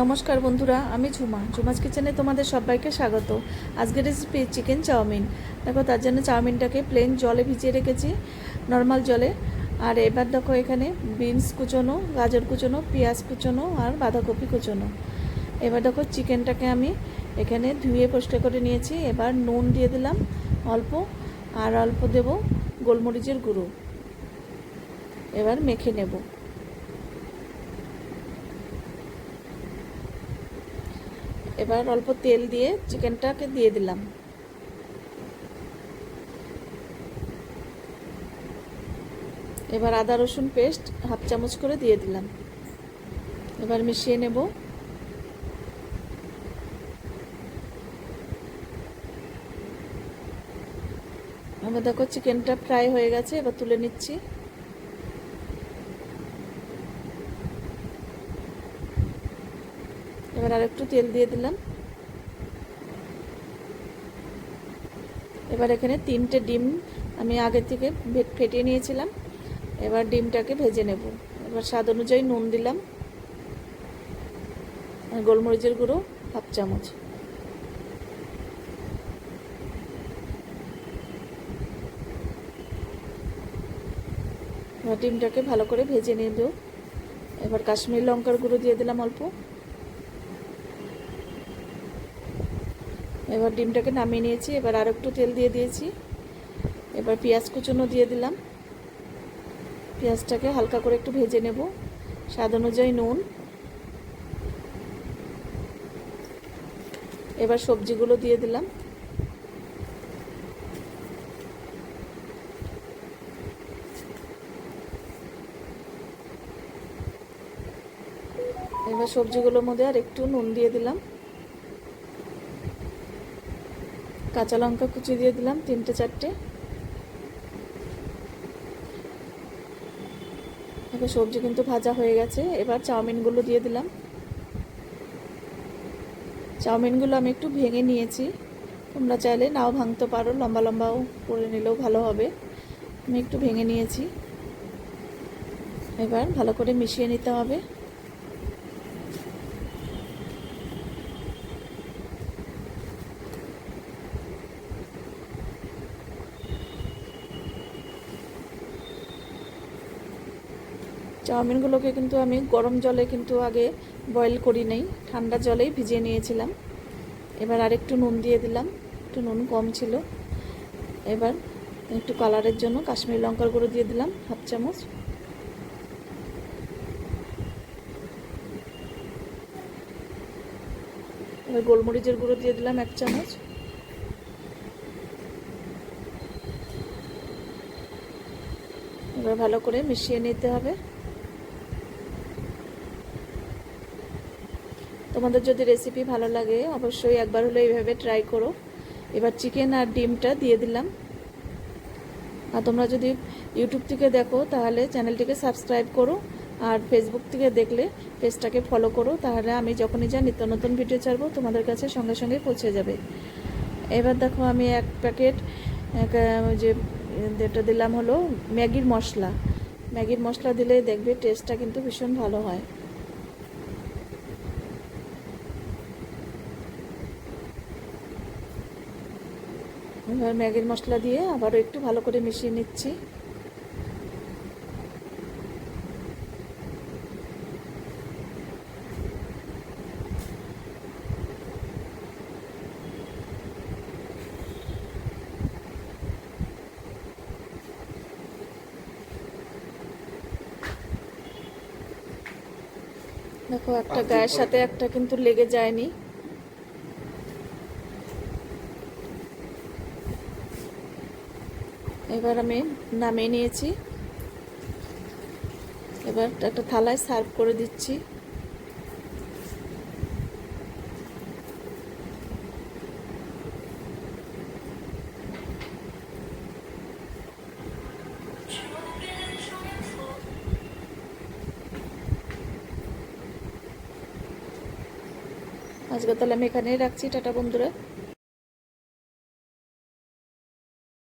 নমস্কার বন্ধুরা, আমি ঝুমা। ঝুমাস কিচেনে তোমাদের সবাইকে স্বাগত। আজকের রেসিপি চিকেন চাউমিন। দেখো, তার জন্য চাউমিনটাকে প্লেন জলে ভিজিয়ে রেখেছি নর্মাল জলে। আর এবার দেখো, এখানে বিনস কুচোনো, গাজর কুচোনো, পেঁয়াজ কুচোনো আর বাঁধাকপি কুচোনো। এবার দেখো চিকেনটাকে আমি এখানে ধুয়ে পরিষ্কার করে নিয়েছি। এবার নুন দিয়ে দিলাম অল্প, আর অল্প দেব গোলমরিচের গুঁড়ো। এবার মেখে নেব। এবার অল্প তেল দিয়ে চিকেনটাকে দিয়ে দিলাম। এবার আদা রসুন পেস্ট হাফ চামচ করে দিয়ে দিলাম। এবার মিশিয়ে নেব। আমার দেখো চিকেনটা ফ্রাই হয়ে গেছে, এবার তুলে নিচ্ছি। এবার আর একটু তেল দিয়ে দিলাম। এবার এখানে তিনটে ডিম আমি আগে থেকে ফেটিয়ে নিয়েছিলাম। এবার ডিমটাকে ভেজে নেব। এবার স্বাদ অনুযায়ী নুন দিলাম। গোলমরিচের গুঁড়ো হাফ চামচ। ডিমটাকে ভালো করে ভেজে নিয়ে দেবো এবার কাশ্মীর লঙ্কার গুঁড়ো দিয়ে দিলাম অল্প। এবার ডিমটাকে নামিয়ে নিয়েছি, এবার আর একটু তেল দিয়ে দিয়েছি। এবার পেঁয়াজ কুচুনো দিয়ে দিলাম। পেঁয়াজটাকে হালকা করে একটু ভেজে নেব। স্বাদ অনুযায়ী নুন। এবার সবজিগুলো দিয়ে দিলাম। এবার সবজিগুলোর মধ্যে আর একটু নুন দিয়ে দিলাম। কাঁচা লঙ্কা কুচি দিয়ে দিলাম, তিনটে চারটে। এবার সবজি কিন্তু ভাজা হয়ে গেছে। এবার চাউমিনগুলো দিয়ে দিলাম। চাউমিনগুলো আমি একটু ভেঙে নিয়েছি। তোমরা চাইলে নাও ভাঙতে পারো, লম্বা লম্বাও করে নিলেও ভালো হবে। আমি একটু ভেঙে নিয়েছি। এবার ভালো করে মিশিয়ে নিতে হবে। চাউমিনগুলোকে কিন্তু আমি গরম জলে কিন্তু আগে বয়েল করি নেই। ঠান্ডা জলেই ভিজিয়ে নিয়েছিলাম। এবার আরেকটু নুন দিয়ে দিলাম। একটু নুন কম ছিল। এবার একটু কালারের জন্য কাশ্মীরি লঙ্কার গুঁড়ো দিয়ে দিলাম, হাফ চামচ। এবার গোলমরিচের গুঁড়ো দিয়ে দিলাম এক চামচ। এবার ভালো করে মিশিয়ে নিতে হবে। তোমাদের যদি রেসিপি ভালো লাগে, অবশ্যই একবার হলে এইভাবে ট্রাই করো। এবার চিকেন আর ডিমটা দিয়ে দিলাম। আর তোমরা যদি ইউটিউব থেকে দেখো, তাহলে চ্যানেলটিকে সাবস্ক্রাইব করো। আর ফেসবুক থেকে দেখলে পেজটাকে ফলো করো, তাহলে আমি যখনই যা নিত্য নতুন ভিডিও ছাড়বো, তোমাদের কাছে সঙ্গে সঙ্গে পৌঁছে যাবে। এবার দেখো আমি এক প্যাকেট যে, যেটা দিলাম হলো ম্যাগির মশলা। ম্যাগির মশলা দিলে দেখবে টেস্টটা কিন্তু ভীষণ ভালো হয়। এবার ম্যাগির মশলা দিয়ে আবারও একটু ভালো করে মিশিয়ে নিচ্ছি। দেখো একটা গায়ের সাথে একটা কিন্তু লেগে যায়নি। এবার আমি নামিয়ে নিয়েছি। এবার একটা থালায় সার্ভ করে দিচ্ছি। আজকে তাহলে আমি এখানেই রাখছি। টাটা বন্ধুরা।